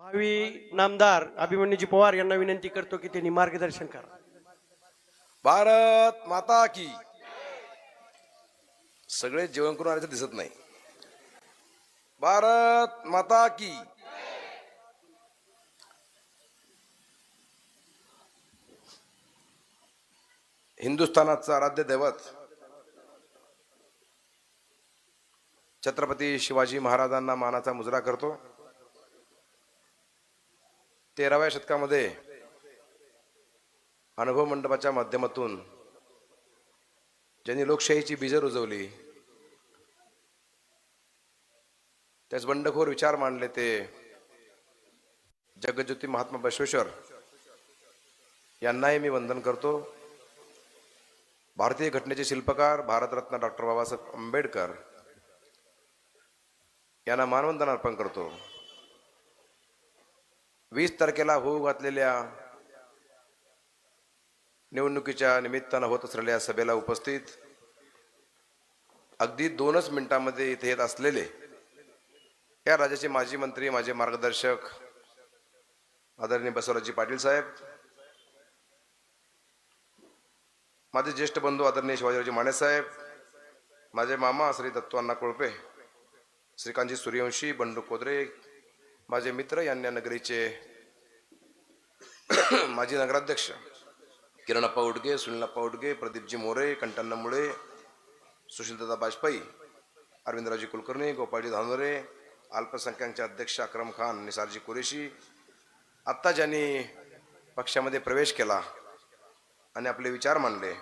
भावी नामदार अभिमन्यूजी पवार यांना विनंती करतो की त्यांनी मार्गदर्शन करा. भारत माता की. सगळे जेवण करून आले तर दिसत नाही. भारत माता की. हिंदुस्थानाचं आराध्य दैवत छत्रपती शिवाजी महाराजांना मानाचा मुजरा करतो. तेराव्या शतकामध्ये अनुभव मंडपाच्या माध्यमातून ज्यांनी लोकशाहीची बीज रुजवली त्याच बंडखोर विचार मांडले ते जगज्योती महात्मा बसवेश्वर यांनाही मी वंदन करतो. भारतीय घटनेचे शिल्पकार भारतरत्न डॉक्टर बाबासाहेब आंबेडकर यांना मानवंदन अर्पण करतो. वीस तारखेला होऊ घातलेल्या निवडणुकीच्या निमित्तानं होत असलेल्या सभेला उपस्थित अगदी दोनच मिनिटांमध्ये इथे येत असलेले या राज्याचे माजी मंत्री माझे मार्गदर्शक आदरणीय बसवराजी पाटील साहेब माझे ज्येष्ठ बंधू आदरणीय शिवाजीरावजी माने साहेब माझे मामा श्री दत्तू कोळपे श्रीकांतजी सूर्यवंशी बंडू कोदरे माझे मित्र यांना नगरीचे माजी नगराध्यक्ष किरणप्पा उडगे सुनीलप्पा उडगे प्रदीपजी मोरे कंटन्ना मुळे सुशीलदादा बाजपाई अरविंदराजी कुलकर्णी गोपाळजी धानोरे अल्पसंख्याकचे अध्यक्ष अक्रम खान निसारजी कुरेशी आत्ता ज्यांनी पक्षामध्ये प्रवेश केला आणि आपले विचार मांडले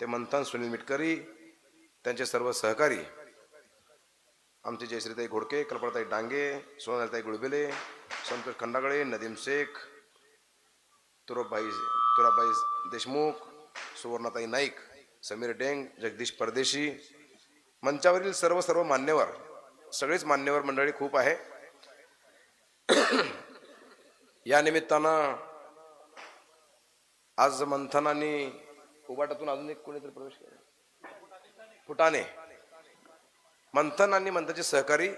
ते मंथन सुनील मिटकरी त्यांचे सर्व सहकारी आमचे जयश्रीताई घोडके कल्पनाताई डांगे सोनालताई गुळबेले संतोष खंडागळे नदीम शेख तुराबाई तुराबाई देशमुख सुवर्णाताई नाईक समीर डेंग जगदीश परदेशी मंचावरील सर्व सर्व मान्यवर सगळेच मान्यवर मंडळी खूप आहे. या निमित्तानं आज मंथनाने उबाटातून अजून एक कोणीतरी प्रवेश केला? फुटाणे. मंथन आणि मंथनचे सहकारी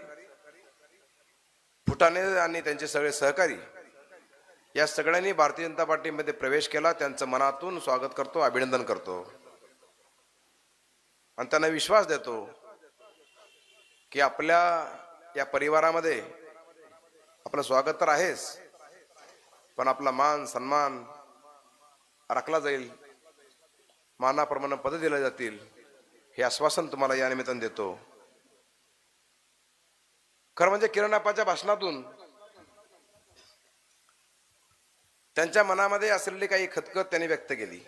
फुटाणे आणि त्यांचे सगळे सहकारी या सगळ्यांनी भारतीय जनता पार्टीमध्ये प्रवेश केला. त्यांचं मनातून स्वागत करतो अभिनंदन करतो. आणि त्यांना विश्वास देतो की आपल्या या परिवारामध्ये आपलं स्वागत तर आहेच पण आपला मान सन्मान राखला जाईल मानाप्रमाणे पद दिल्या जातील हे आश्वासन तुम्हाला या निमित्तानं देतो. खरं म्हणजे किरण भाषणातून त्यांच्या मनामध्ये असलेली काही खतखत त्यांनी व्यक्त केली.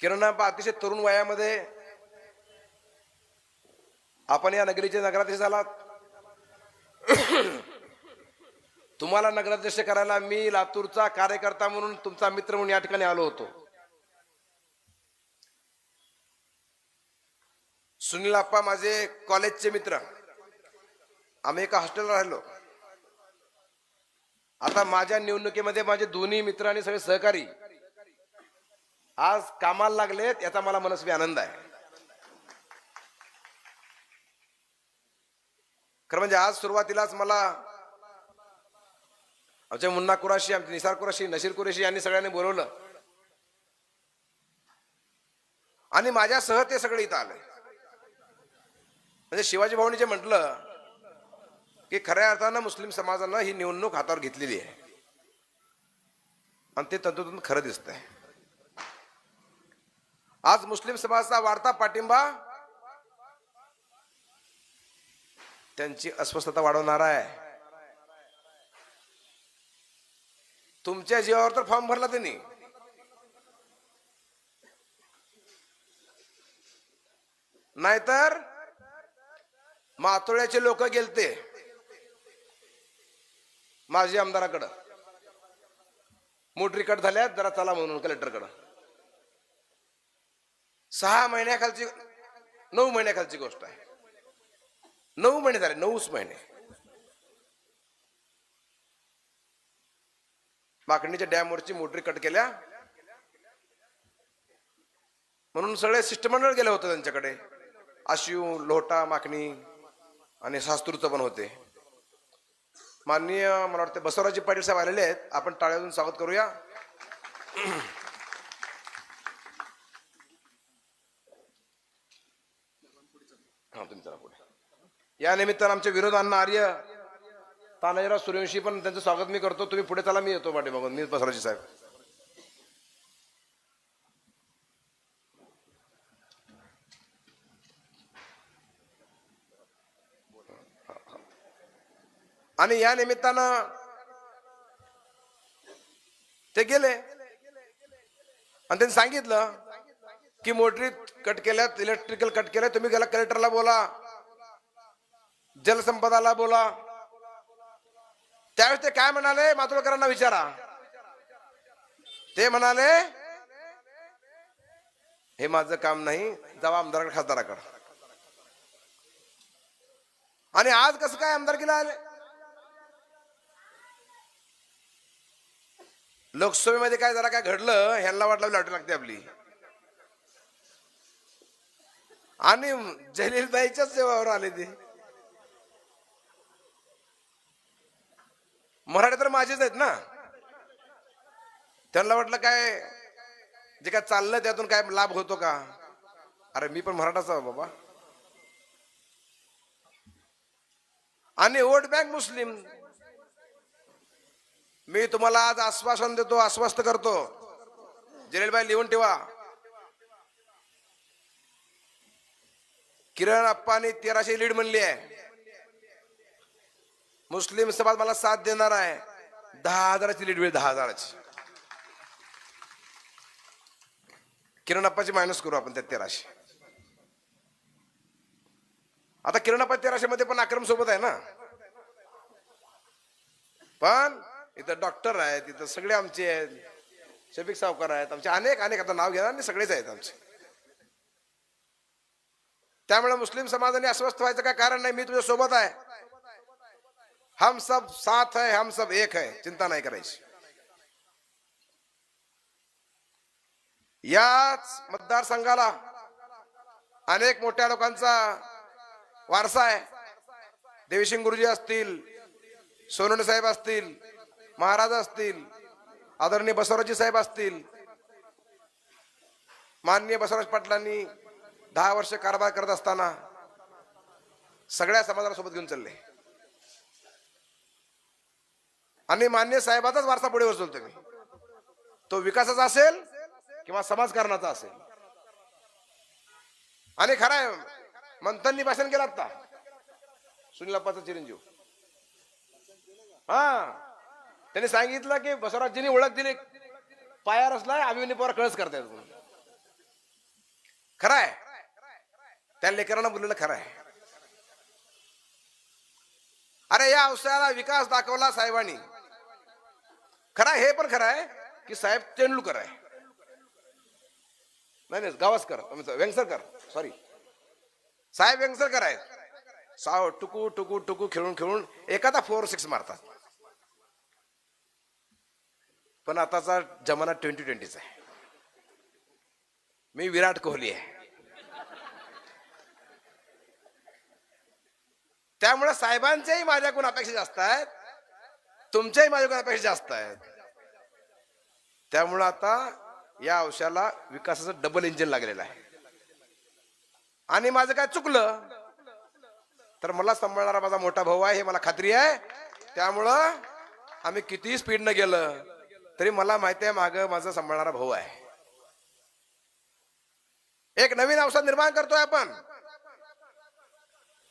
किरण अतिशय तरुण वयामध्ये आपण या नगरीचे नगराध्यक्ष झालात. तुम्हाला नगराध्यक्ष करायला मी लातूरचा कार्यकर्ता म्हणून तुमचा मित्र म्हणून या ठिकाणी आलो होतो. सुनील आप्पा माझे कॉलेजचे मित्र. आम्ही एका हॉस्टेलला राहिलो. आता माझ्या निवडणुकीमध्ये माझे दोन्ही मित्र आणि सगळे सहकारी आज कामाला लागलेत याचा मला मनस्वी आनंद आहे. खरं म्हणजे आज सुरुवातीलाच मला आमचे मुन्ना कुराशी आमचे निसार कुराशी नशीर कुरेशी यांनी सगळ्यांनी बोलवलं. आणि माझ्यासह ते सगळे इथं आले. म्हणजे शिवाजी भाऊनी जे म्हटलं की खऱ्या अर्थानं मुस्लिम समाजानं ही निवडणूक हातावर घेतलेली आहे. आणि ते तंतोतंत खरं दिसतंय. आज मुस्लिम समाजाचा वाढता पाठिंबा त्यांची अस्वस्थता वाढवणारा आहे. तुमच्या जीवावर तर फॉर्म भरला त्यांनी. नाहीतर मातोळ्याचे लोक गेलते. माजी आमदाराकडं. मोटरी कट झाल्यात जरा चला म्हणून कलेक्टरकडं. सहा महिन्याखालची नऊ महिन्याखालची गोष्ट आहे. नऊ महिने झाले नऊच महिने. माकडणीच्या डॅमवरची मोटरी कट केल्या. म्हणून सगळे शिष्टमंडळ गेलं होतं त्यांच्याकडे. आशिव लोटा माकणी. आणि शास्त्रूचं पण होते. माननीय मला वाटतं बसवराजी पाटील साहेब आलेले आहेत. आपण टाळ्यातून स्वागत करूया. या निमित्तानं आमचे विरोध अण्णा आर्य तानाजीराव सूर्यवंशी पण त्यांचं स्वागत मी करतो. तुम्ही पुढे चला मी येतो पाठीमागून. मी बसवराजी साहेब. आणि या निमित्तानं ते गेले. आणि त्यांनी सांगितलं की मोटरी कट केल्यात इलेक्ट्रिकल कट केलं तुम्ही गेला कलेक्टरला बोला जलसंपदाला बोला. त्यावेळेस ते काय म्हणाले मातोळकरांना विचारा. ते म्हणाले हे माझं काम नाही जावा आमदाराकडे खासदाराकडे. आणि आज कसं काय आमदारकीला आले? लोकसभेमध्ये काय जरा काय घडलं ह्यांना वाटलं लाटू लागते आपली. आणि जलीलबाईच्याच सेवावर आले ते. मराठे तर माझेच आहेत ना. त्यांना वाटलं काय जे काय चाललं त्यातून काय लाभ होतो का? अरे मी पण मराठाच आहे बाबा. आणि वोट बँक मुस्लिम. मी तुम्हाला आज आश्वासन देतो आश्वस्त करतो. जलीलबाई लिहून ठेवा. किरण अप्पानी तेराशे लीड म्हणली आहे. मुस्लिम समाज मला साथ देणार आहे. दहा हजाराची लीड मिळेल दहा हजाराची. किरण अप्पाची मायनस करू आपण त्या तेराशे. आता किरण अप्पा तेराशे मध्ये पण अक्रम सोबत आहे ना? पण इथं डॉक्टर आहेत इथं सगळे आमचे आहेत शफिक सावकार आहेत आमचे अनेक अनेक आता नाव घेणार नाही सगळेच आहेत आमचे. त्यामुळे मुस्लिम समाजाने अस्वस्थ व्हायचं काय कारण नाही मी तुझ्या सोबत आहे. हम सब साथ है हम सब एक है चिंता नाही करायची. याच मतदारसंघाला अनेक मोठ्या लोकांचा वारसा आहे. देवीसिंग गुरुजी असतील सोनवणे साहेब असतील महाराज असतील आदरणीय बसवराजी साहेब असतील माननीय बसवराज पाटलांनी दहा वर्ष कारभार करत असताना सगळ्या समाजाला सोबत घेऊन चालले. आणि मान्य साहेबाचाच वारसा पुढे उचलतो मी. तो विकासाचा असेल किंवा समाजकारणाचा असेल. आणि खरं आहे मंथननी भाषण केलं आता सुनील अप्पाचा चिरंजीव. हा. त्यांनी सांगितलं की बसवराजजींनी ओळख दिली. पायावर असला अभिमन्यू पवार कळस करतायत म्हणून. खरं आहे त्या लेकरांना बोललेलं खरं आहे अरे या औषधाला विकास दाखवला साहेबांनी. खरं आहे, हे पण खरं आहे की साहेब तेंडुलकर आहे. नाही नाही गावस्कर व्यंगसरकर सॉरी साहेब व्यंगसरकर आहेत. साव टुकू टुकू टुकू खेळून खेळून एखादा फोर सिक्स मारतात. पण आताचा जमाना ट्वेंटी ट्वेंटीचा आहे. मी विराट कोहली आहे. त्यामुळे साहेबांच्याही माझ्याकडून अपेक्षा जास्त आहेत. तुमच्याही माझ्याकडून अपेक्षा जास्त आहेत. त्यामुळं आता या अंशाला विकासाचं डबल इंजिन लागलेलं आहे. आणि माझं काय चुकलं? तर मला सांभाळणारा माझा मोठा भाऊ आहे हे मला खात्री आहे. त्यामुळं आम्ही कितीही स्पीडनं गेलं तरी मला माहिती आहे माग माझा सांभाळणारा भाऊ आहे. एक नवीन औषध निर्माण करतोय आपण.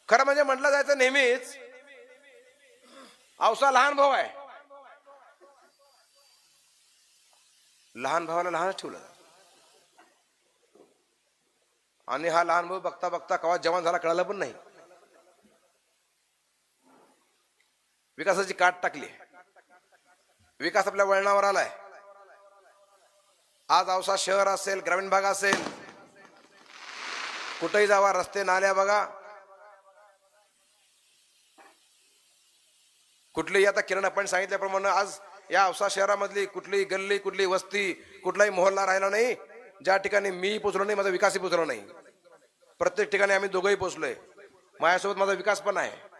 खरं म्हणजे म्हटलं जायचं नेहमीच औसा लहान भाऊ आहे. लहान भावाला लहानच ठेवलं. आणि हा लहान भाऊ बघता बघता कवा जवान झाला कळालं पण नाही. विकासाची काट टाकली. विकास आपल्या वळणावर आलाय. आज औसा शहर असेल ग्रामीण भाग असेल कुठेही जावा रस्ते नाल्या बघा. कुठलीही आता किरण आपण सांगितल्याप्रमाणे आज या औसा शहरामधली कुठलीही गल्ली कुठली वस्ती कुठलाही मोहल्ला राहिला नाही ज्या ठिकाणी मी पोचलो नाही माझा विकासही पोचलो नाही. प्रत्येक ठिकाणी आम्ही दोघंही पोचलोय. माझ्यासोबत माझा विकास पण आहे.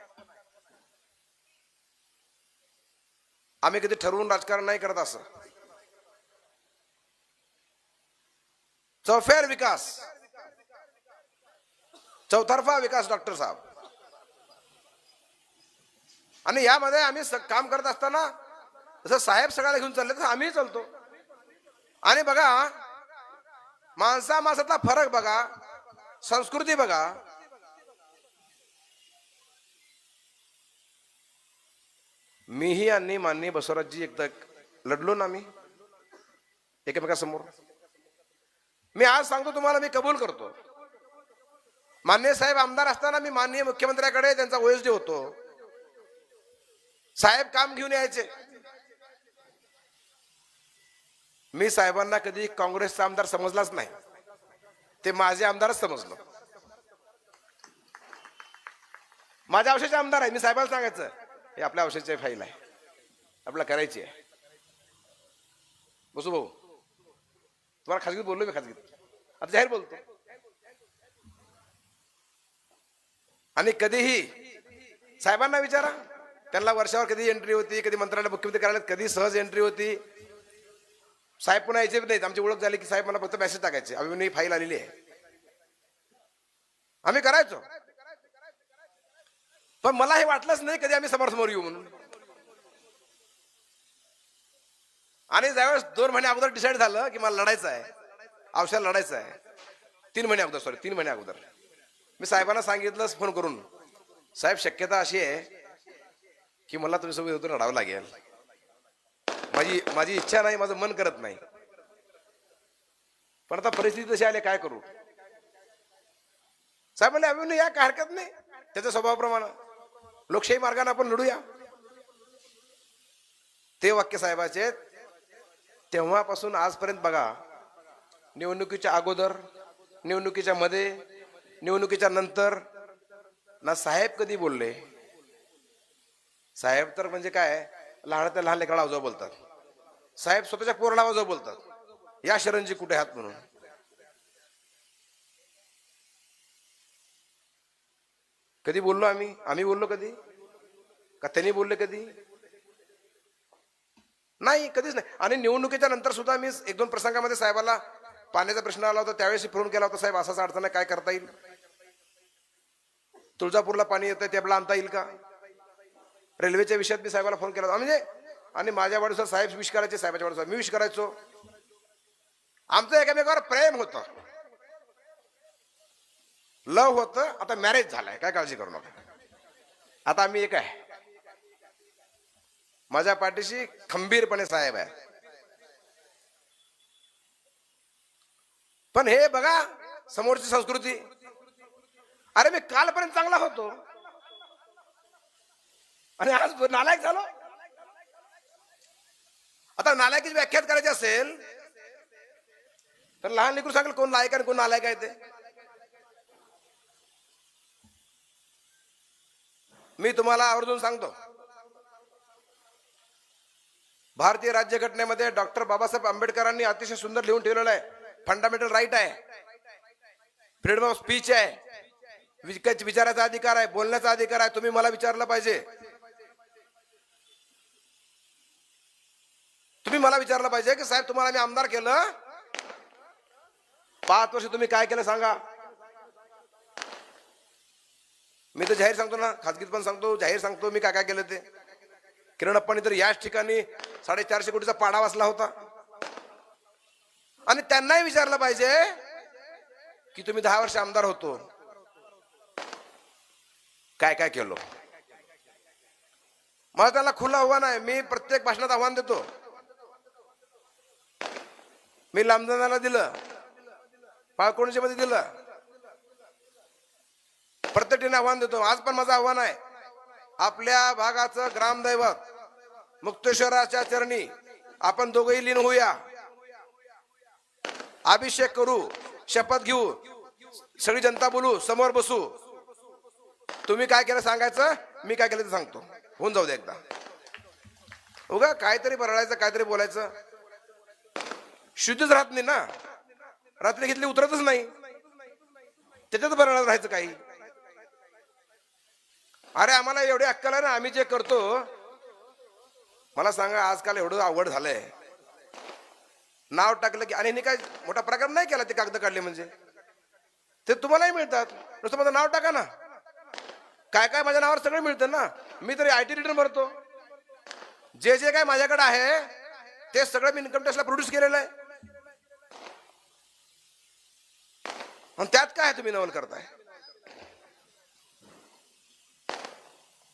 आम्ही कधी ठरवून राजकारण नाही करत असं. चौफेर विकास. चौतर्फा विकास डॉक्टर साहेब. आणि यामध्ये आम्ही काम करत असताना जसं साहेब सगळ्याला घेऊन चालले तसं आम्ही चालतो. आणि बघा माणसा माणसातला फरक बघा संस्कृती बघा. मीही आणि माननीय बसवराजजी एकदा लढलो ना मी एकमेकासमोर. मी आज सांगतो तुम्हाला मी कबूल करतो. मान्य साहेब आमदार असताना मी माननीय मुख्यमंत्र्याकडे त्यांचा ओएसडी होतो. साहेब काम घेऊन यायचे. मी साहेबांना कधी काँग्रेसचा आमदार समजलाच नाही. ते माझे आमदारच समजलो. माझ्या औषधाचे आमदार आहे मी साहेबांना सांगायचं. हे आपल्या औषधाची फाईल आहे. आपल्याला करायची आहे. बसू भाऊ. तुम्हाला खाजगीत बोललो मी खाजगीत. आता जाहीर बोलतो. आणि कधीही साहेबांना विचारा. त्यांना वर्षावर कधी एंट्री होती कधी मंत्रालय मुख्यमंत्री कार्यालयात कधी सहज एंट्री होती. साहेब पुन्हा यायचे नाहीत. आमची ओळख झाली की साहेब मला फक्त मेसेज टाकायचे. आम्ही फाईल आलेली आहे. आम्ही करायचो. पण मला हे वाटलंच नाही कधी आम्ही समोर येऊ म्हणून. आणि ज्यावेळेस दोन महिने अगोदर डिसाईड झालं की मला लढायचं आहे औषध लढायचं आहे तीन महिने अगोदर सॉरी तीन महिने अगोदर. मी साहेबांना सांगितलं फोन करून साहेब शक्यता अशी आहे की मला तुम्ही सोबत होतो लढावं लागेल. माझी माझी इच्छा नाही माझं मन करत नाही. पण आता परिस्थिती तशी आली काय करू? साहेब म्हणले अभिनय या काय हरकत नाही. त्याच्या स्वभावाप्रमाणे. लोकशाही मार्गाने आपण लढूया. ते वाक्य साहेबाचे तेव्हापासून आजपर्यंत बघा निवडणुकीच्या अगोदर निवडणुकीच्या मध्ये निवडणुकीच्या नंतर ना साहेब कधी बोलले? साहेब तर म्हणजे काय? लहान त्या लहान लेकराला आजोबा बोलतात. साहेब स्वतःच्या पोराला आजोबा बोलतात. या शरणजी कुठे आहात म्हणून? कधी बोललो आम्ही? आम्ही बोललो कधी? का त्यांनी बोलले कधी? नाही कधीच नाही. आणि निवडणुकीच्या नंतर सुद्धा मी एक दोन प्रसंगामध्ये साहेबाला पाण्याचा प्रश्न आला होता. त्यावेळेस फोन केला होता साहेब असाच अडचण काय करता येईल? तुळजापूरला पाणी येतं ते आपला आणता येईल का? रेल्वेच्या विषयात मी साहेबाला फोन केला होता. म्हणजे आणि माझ्या वाढीवर साहेब विश करायचे साहेबाच्या वाढीवर मी विश करायचो. आमचं एकमेकावर प्रेम होतं. लव होतं आता मॅरेज झालाय काय काळजी करू नका. आता आम्ही एक आहे. माझ्या पाठीशी खंबीरपणे साहेब आहे पण हे बघा समोरची संस्कृती. अरे मी कालपर्यंत चांगला होतो. आणि आज नालायक झालो. आता नालायकीची व्याख्यात करायची असेल तर लहान लेकरू सांगेल कोण लायक आणि कोण नालायक आहे ते. मी तुम्हाला आवर्जून सांगतो. भारतीय राज्यघटनेमध्ये डॉक्टर बाबासाहेब आंबेडकरांनी अतिशय सुंदर लिहून ठेवलेलं आहे. फंडामेंटल राईट आहे. फ्रीडम ऑफ स्पीच आहे. विचाराचा अधिकार आहे. बोलण्याचा अधिकार आहे. तुम्ही मला विचारलं पाहिजे. तुम्ही मला विचारलं पाहिजे की साहेब तुम्हाला मी आमदार केलं? पाच वर्ष तुम्ही काय केलं सांगा. मी तर जाहीर सांगतो ना खाजगीत पण सांगतो जाहीर सांगतो मी काय काय केलं ते. किरण अप्पांनी तर याच ठिकाणी साडेचारशे कोटीचा पाडा वाचला होता. आणि त्यांनाही विचारलं पाहिजे की तुम्ही दहा वर्ष आमदार होतो. काय काय केलं? मला त्याला खुलं आव्हान आहे. मी प्रत्येक भाषणात आव्हान देतो. मी लांबदानाला दिलं. पाळकोणच्या मध्ये दिलं. प्रत्येकीने आव्हान देतो. आज पण माझं आव्हान आहे. आपल्या भागाचं ग्रामदैवत मुक्तेश्वराच्या चरणी आपण दोघंही लीन होऊया. अभिषेक करू शपथ घेऊ सगळी जनता बोलू समोर बसू. तुम्ही काय केलं सांगायचं? मी काय केलं ते सांगतो. होऊन जाऊ दे एकदा. उगा काहीतरी बरळायचं काहीतरी बोलायचं. शुद्धच राहत नाही ना. रात्री घेतली उतरतच नाही. त्याच्यात बरळत राहायचं काही. अरे आम्हाला एवढी अक्कल आहे ना आम्ही जे करतो. मला सांगा आजकाल एवढं आवड झालंय. नाव टाकलं की आणि ह्यांनी काय मोठा प्रकार नाही केला ते कागद काढले म्हणजे? ते तुम्हालाही मिळतात. नुसतं माझं नाव टाका ना. काय काय माझ्या नावावर सगळं मिळतं ना? मी तरी आय टी रिटर्न भरतो जे जे काय माझ्याकडे आहे ते सगळं मी इन्कम टॅक्सला प्रोड्यूस केलेलं आहे. आणि त्यात काय तुम्ही नवल करताय?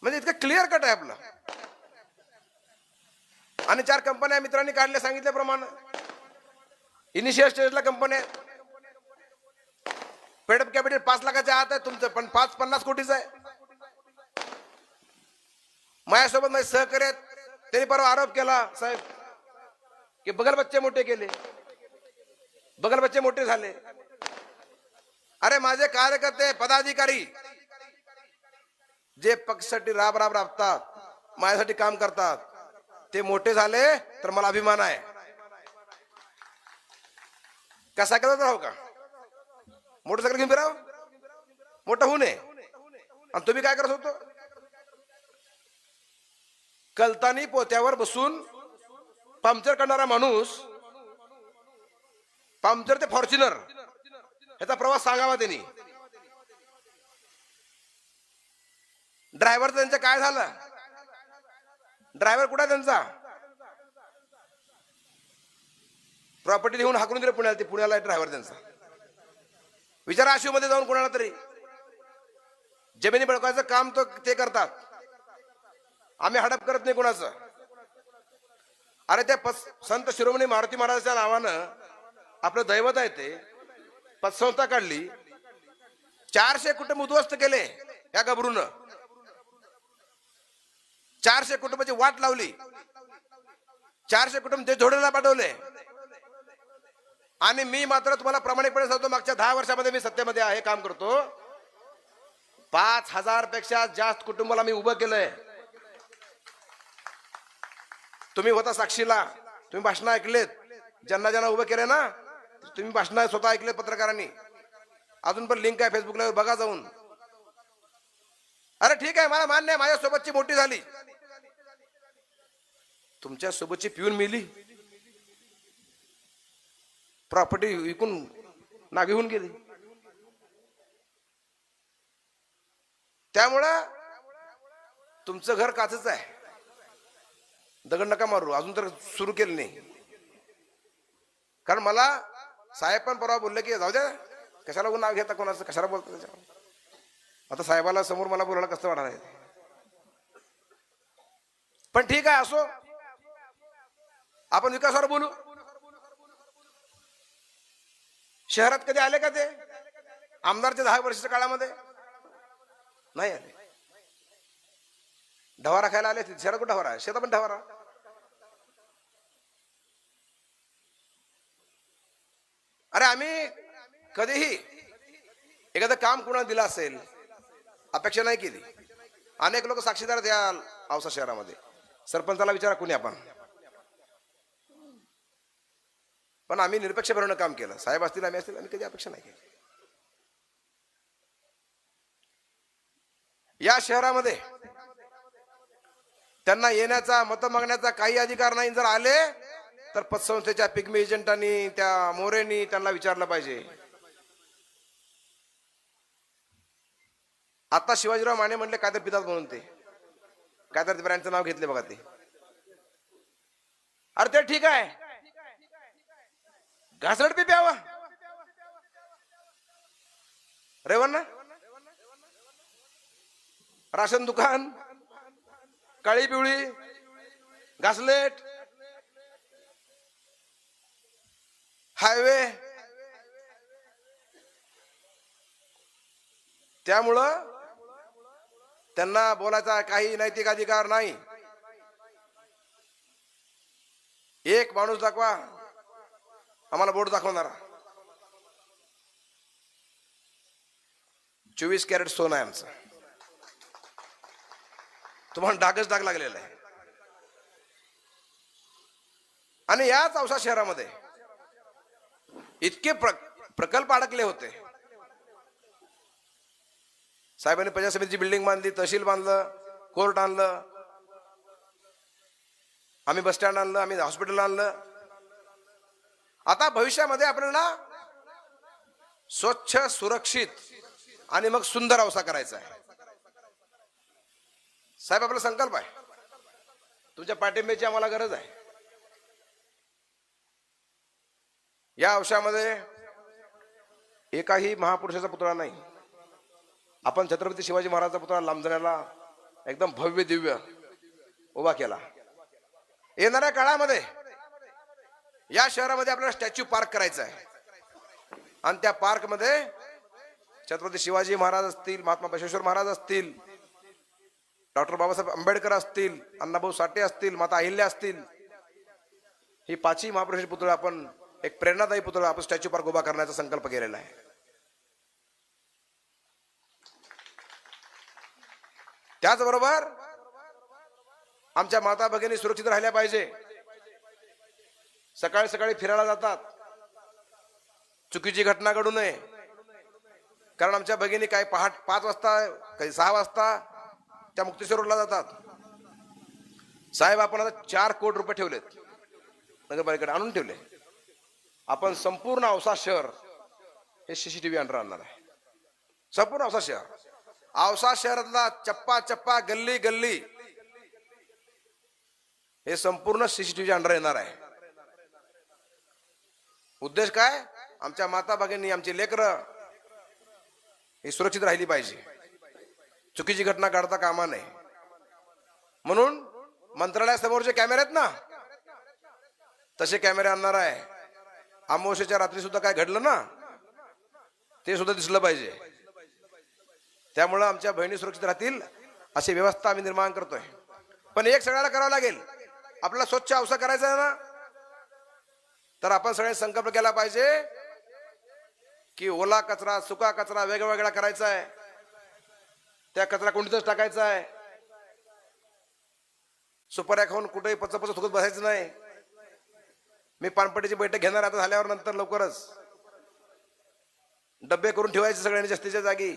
म्हणजे इतकं क्लिअर कट आहे आपलं. आणि चार कंपन्या मित्रांनी काढल्या सांगितल्याप्रमाणे. इनिशियल स्टेजला कंपन्या पेडअप कॅपिटल पाच लाखाच्या आत आहे तुमचं पण पाच पन्नास कोटीच आहे. माझ्यासोबत माझे सहकार्य आहेत. त्यांनी परवा आरोप केला साहेब की बगल बच्चे मोठे केले. बगल बच्चे मोठे झाले. अरे माझे कार्यकर्ते पदाधिकारी जे पक्षासाठी राब राब राबतात माझ्यासाठी काम करतात ते मोठे झाले तर मला अभिमान आहे. कसा करत राहू का? मोटरसायकल घेऊन फिराव? मोठं होऊ नये. आणि तुम्ही काय करत होतो? कलतानी पोत्यावर बसून पंक्चर करणारा माणूस पंक्चर ते फॉर्च्युनर ह्याचा प्रवास सांगावा त्यांनी. ड्रायव्हर त्यांचं काय झालं? ड्रायव्हर कुठं आहे त्यांचा? प्रॉपर्टी लिहून हाकून दिलं पुण्याला ते पुण्याला ड्रायव्हर त्यांचा. विचारा आशिवमध्ये जाऊन कोणाला तरी. जमिनी बळकायचं काम तो ते करतात. आम्ही हडप करत नाही कोणाचं. अरे त्या पस संत शिरोमणी मारुती महाराजाच्या नावानं आपलं दैवत आहे ते. पतसंस्था काढली. चारशे कुटुंब उद्ध्वस्त केले या गबरून चारशे कुटुंबाची वाट लावली. चारशे कुटुंब ते जोडीला पाठवले. आणि मी मात्र तुम्हाला प्रामाणिकपणे सांगतो मागच्या दहा वर्षामध्ये मी सत्तेमध्ये आहे काम करतो. पाच हजारपेक्षा जास्त कुटुंबाला मी उभं केलंय. तुम्ही होता साक्षीला. तुम्ही भाषण ऐकलेत. ज्यांना ज्यांना उभं केले ना तुम्ही भाषण स्वतः ऐकलेत पत्रकारांनी. अजून पण लिंक आहे फेसबुकला बघा जाऊन. अरे ठीक आहे मला मान्य आहे माझ्यासोबतची मोठी झाली. तुमच्या सोबतची पिऊन मिली. प्रॉपर्टी विकून नागी होऊन गेली. त्यामुळं तुमचं घर काचच आहे. दगड नका मारू अजून तर सुरू केलं नाही. कारण मला साहेब पण परवा बोलले की जाऊ द्या कशाला नाव घेता कोणाचं कशाला बोलता त्याच्यावर? आता साहेबाला समोर मला बोलायला कसं वाटणार आहे? पण ठीक आहे असो. आपण विकासावर बोलू? शहरात कधी आले का ते? आमदारच्या दहा वर्षाच्या काळामध्ये? नाही आले. ढवारा खायला आले शहरात कुठं ढवारा? आहे शेतात पण ढवारा? अरे आम्ही कधीही एखादं काम कुणाला दिलं असेल अपेक्षा नाही केली. अनेक लोक साक्षीदार द्याल औसा शहरामध्ये. सरपंचाला विचारा कुणी आपण. पण आम्ही निरपेक्ष काम केलं. साहेब असतील आम्ही असतील आम्ही कधी अपेक्षा नाही केली. या शहरामध्ये त्यांना येण्याचा मत मागण्याचा काही अधिकार नाही. जर आले तर पतसंस्थेच्या पिग्मी एजंटांनी त्या मोरेनी त्यांना विचारलं पाहिजे. आता शिवाजीराव माने म्हणले काय तर पितात म्हणून ते. काय तर ब्रँडचं नाव घेतले बघा ते. अरे ते ठीक आहे. घासरट बी प्यावा. रेवण राशन दुकान काळी पिवळी घासलेट हायवे. त्यामुळं त्यांना बोलायचा काही नैतिक अधिकार नाही. एक माणूस दाखवा. आम्हाला बोट दाखवणारा. चोवीस कॅरेट सोनं आहे आमचं. तुम्हाला डागच डाग लागलेला आहे. आणि याच औसा शहरामध्ये इतके प्र, प्रकल्प अडकले होते. साहेबांनी पंचायत समितीची बिल्डिंग बांधली तहसील बांधलं कोर्ट आणलं. आम्ही बस स्टँड आणलं आम्ही हॉस्पिटल आणलं. आता भविष्यामध्ये आपल्याला स्वच्छ सुरक्षित आणि मग सुंदर अवसा करायचा आहे. साहेब आपला संकल्प आहे. तुमच्या पाठिंब्याची आम्हाला गरज आहे. या अवशामध्ये एकाही महापुरुषाचा पुतळा नाही. आपण छत्रपती शिवाजी महाराजचा पुतळा लांबजण्याला एकदम भव्य दिव्य उभा केला. येणाऱ्या काळामध्ये या शहरामध्ये आपल्याला स्टॅच्यू पार्क करायचा आहे. आणि त्या पार्कमध्ये छत्रपती शिवाजी महाराज असतील महात्मा बसवेश्वर महाराज असतील डॉक्टर बाबासाहेब आंबेडकर असतील अण्णाभाऊ साठे असतील माता अहिल्या असतील ही पाचही महापुरुष पुतळा आपण एक प्रेरणादायी पुतळा आपण स्टॅच्यू पार्क उभा करण्याचा संकल्प केलेला आहे. त्याचबरोबर आमच्या माता भगिनी सुरक्षित राहिल्या पाहिजे. सकाळी सकाळी फिरायला जातात. चुकीची घटना घडू नये. कारण आमच्या भगिनी काही पहाट पाच वाजता काही सहा वाजता त्या मुक्तेश्वर रोडला जातात. साहेब आपण आता चार कोटी रुपये ठेवलेत. नगरपालिकेकडे आणून ठेवले. आपण संपूर्ण औसा शहर हे सीसीटीव्ही अंडर आणणार आहे. संपूर्ण औसा शहर. औसा शहरातला चप्पा चप्पा गल्ली गल्ली हे संपूर्ण सीसीटीव्ही अंडर येणार आहे. उद्देश काय? आमच्या माता भगिनी आमची लेकरं ही सुरक्षित राहिली पाहिजे. चुकीची घटना घडता कामा नये. म्हणून मंत्रालयासमोर जे कॅमेरे आहेत ना? तसे कॅमेरे आणणार आहे. अमावस्येच्या रात्री सुद्धा काय घडलं ना? ते सुद्धा दिसलं पाहिजे. त्यामुळं आमच्या बहिणी सुरक्षित राहतील अशी व्यवस्था आम्ही निर्माण करतोय. पण एक सगळ्याला करावं लागेल. आपल्याला स्वच्छ औसा करायचा आहे ना? तर आपण सगळे संकल्प केला पाहिजे की ओला कचरा सुका कचरा वेगवेगळा करायचा आहे. त्या कचरा कुंडीतच टाकायचा आहे. सुपाऱ्या खाऊन कुठेही पचपच पच थुकत बसायचं नाही. मी पानपट्टीची बैठक घेणार आता झाल्यावर नंतर लवकरच. डब्बे करून ठेवायचे सगळ्यांनी जास्तीच्या जागी.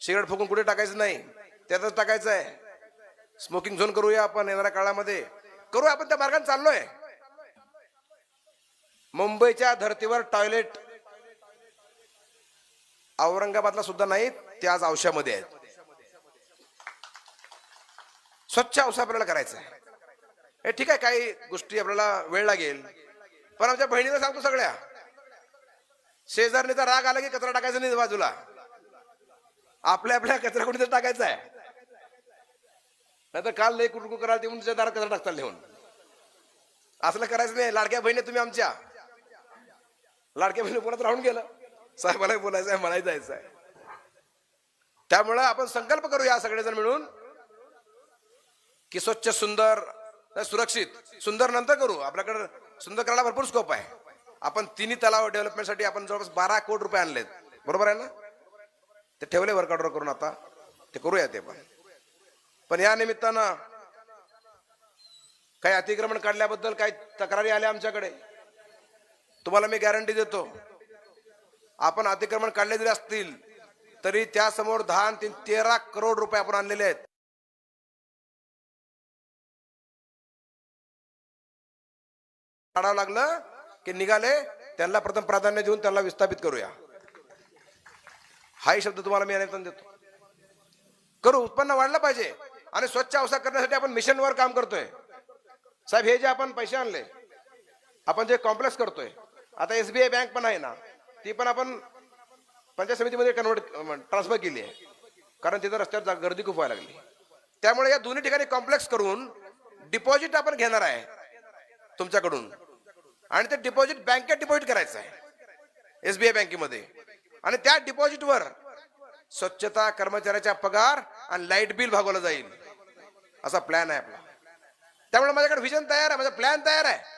सिगरेट फुकून कुठे टाकायचं नाही. त्यातच टाकायचं आहे. स्मोकिंग झोन करूया आपण येणाऱ्या काळामध्ये. करूया आपण त्या मार्गाने चाललोय. मुंबईच्या धर्तीवर टॉयलेट औरंगाबादला सुद्धा नाहीत त्या आज औशामध्ये आहेत. स्वच्छ औषध आपल्याला करायचं आहे. हे ठीक आहे काही गोष्टी आपल्याला वेळ लागेल. पण आमच्या बहिणीला सांगतो सगळ्या. शेजारणीचा राग आला की कचरा टाकायचा नाही बाजूला. आपल्या आपल्या कचरा कुठेतरी टाकायचा आहे. नाहीतर काल लई कुटुंब करायला ते तुमच्या दारात कचरा टाकता लिहून असलं करायचं नाही लाडक्या बहिणी तुम्ही आमच्या. लाडक्या बहिणी बोलत राहून गेलं. साहेबालाही बोलायचं आहे मलाही जायचं आहे त्यामुळं आपण संकल्प करूया सगळेजण मिळून की स्वच्छ सुंदर सुरक्षित सुंदर नंतर करू. आपल्याकडे सुंदर करायला भरपूर स्कोप आहे. आपण तिन्ही तलाव डेव्हलपमेंटसाठी आपण जवळपास बारा कोटी रुपये आणलेत. बरोबर आहे ना? ते ठेवले वर्कआउटवर करून आता. ते करूया ते पण. पण या निमित्तानं काही अतिक्रमण काढल्याबद्दल काही तक्रारी आल्या आमच्याकडे? तुम्हाला मी गॅरंटी देतो आपण अतिक्रमण काढले जरी असतील तरी त्यासमोर दहा आणि तीन तेरा करोड रुपये आपण आणलेले आहेत. काढावं लागलं की निघाले त्यांना प्रथम प्राधान्य देऊन त्यांना विस्थापित करूया. हाही शब्द तुम्हाला मी अनेकदा देतो. करू उत्पन्न वाढलं पाहिजे आणि स्वच्छ अवसा करण्यासाठी आपण मिशनवर काम करतोय. साहेब हे जे आपण पैसे आणले आपण जे कॉम्प्लेक्स करतोय आता एसबीआय बँक पण आहे ना ती पण आपण पंचायत समितीमध्ये कन्वर्ट ट्रान्सफर केली आहे. कारण तिथं रस्त्यावर जा- गर्दी खूप व्हायला लागली. त्यामुळे या दोन्ही ठिकाणी कॉम्प्लेक्स करून डिपॉझिट आपण घेणार आहे तुमच्याकडून. आणि ते डिपॉझिट बँकेत डिपॉझिट करायचं आहे एसबीआय बँकेमध्ये आणि त्या डिपॉझिटवर स्वच्छता कर्मचाऱ्याचा पगार आणि लाइट बिल भागवलं जाईल. असा प्लॅन आहे आपला. त्यामुळे माझ्याकडे व्हिजन तयार आहे माझा प्लॅन तयार आहे.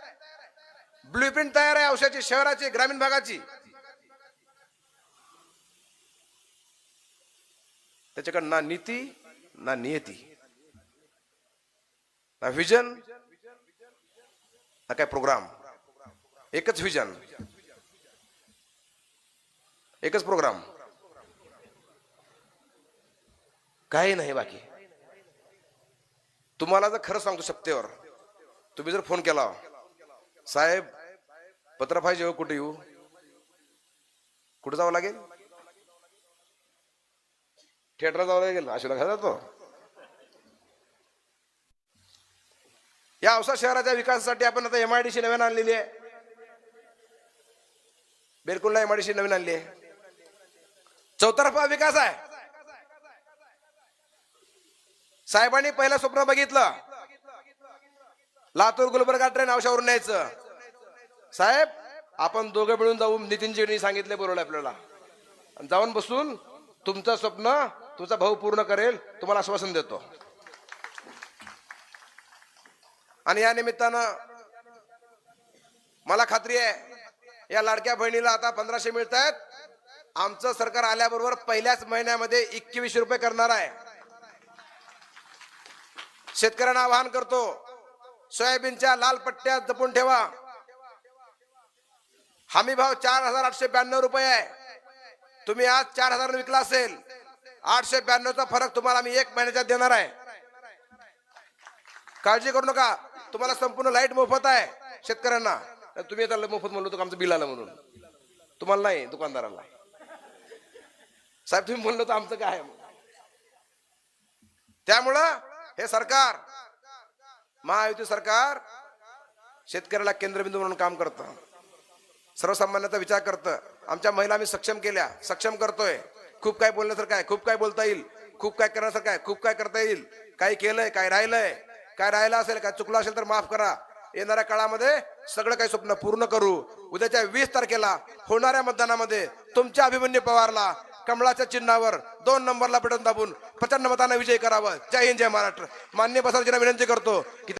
ब्ल्यू प्रिंट तयार आहे औषधाची शहराची ग्रामीण भागाची. त्याच्याकडे ना नीती ना नियती. ना व्हिजन ना काय प्रोग्राम एकच व्हिजन एकच प्रोग्राम काही नाही बाकी. तुम्हाला जर खरं सांगतो सप्तेवर तुम्ही जर फोन केला साहेब पत्र पाहिजे हो कुठे येऊ? कुठे जावं लागेल? थिएटरला जावं लागेल. अशोला घ्या जातो. या औसा शहराच्या विकासासाठी आपण आता एमआयडीसी नवीन आणलेली आहे. बिलकुलला एमआयडीसी नवीन आणली आहे. चौतर्फा विकास आहे. साहेबांनी पहिलं स्वप्न बघितलं. लातूर गुलबर्गा ट्रेन औशावरून न्यायचं. साहेब आपण दोघं मिळून जाऊ नितीनजींनी सांगितले बरोबर आपल्याला. जाऊन बसून तुमचं स्वप्न तुमचा भाऊ पूर्ण करेल तुम्हाला आश्वासन देतो. आणि या निमित्तानं मला खात्री आहे या लाडक्या बहिणीला आता पंधराशे मिळत आहेत आमचं सरकार आल्याबरोबर पहिल्याच महिन्यामध्ये एकवीसशे रुपये करणार आहे. शेतकऱ्यांना आवाहन करतो सोयाबीनच्या लाल पट्ट्या जपून ठेवा. हमी भाव चार हजार आठशे ब्याण्णव रुपये आहे. तुम्ही आज चार हजार विकला असेल. आठशे ब्याण्णवचा फरक तुम्हाला मी एक महिन्याच्या देणार आहे. काळजी करू नका. तुम्हाला संपूर्ण लाइट मोफत आहे शेतकऱ्यांना. तुम्ही आता मोफत म्हणलो तर आमचं बिल आलं म्हणून? तुम्हाला नाही दुकानदाराला. साहेब तुम्ही म्हणलो तर आमचं काय त्यामुळं हे सरकार महायुती सरकार शेतकऱ्याला केंद्रबिंदू म्हणून काम करतं. सर्वसामान्याचा विचार करतं. आमच्या महिला आम्ही सक्षम केल्या. सक्षम करतोय. खूप काय बोलण्यासारखं आहे. खूप काय बोलता येईल. खूप काय करण्यासारखं आहे. खूप काय करता येईल. काही केलंय काय राहिलंय. काय राहिलं असेल काय चुकलं असेल तर माफ करा. येणाऱ्या काळामध्ये सगळं काही स्वप्न पूर्ण करू. उद्याच्या वीस तारखेला होणाऱ्या मतदानामध्ये तुमच्या अभिमन्यू पवारला कमळाच्या चिन्हावर दोन नंबरला बटन दाबून प्रचंड मतांना विजय करावा. जय हिंद जय महाराष्ट्र. मान्य बसाजींना विनंती करतो की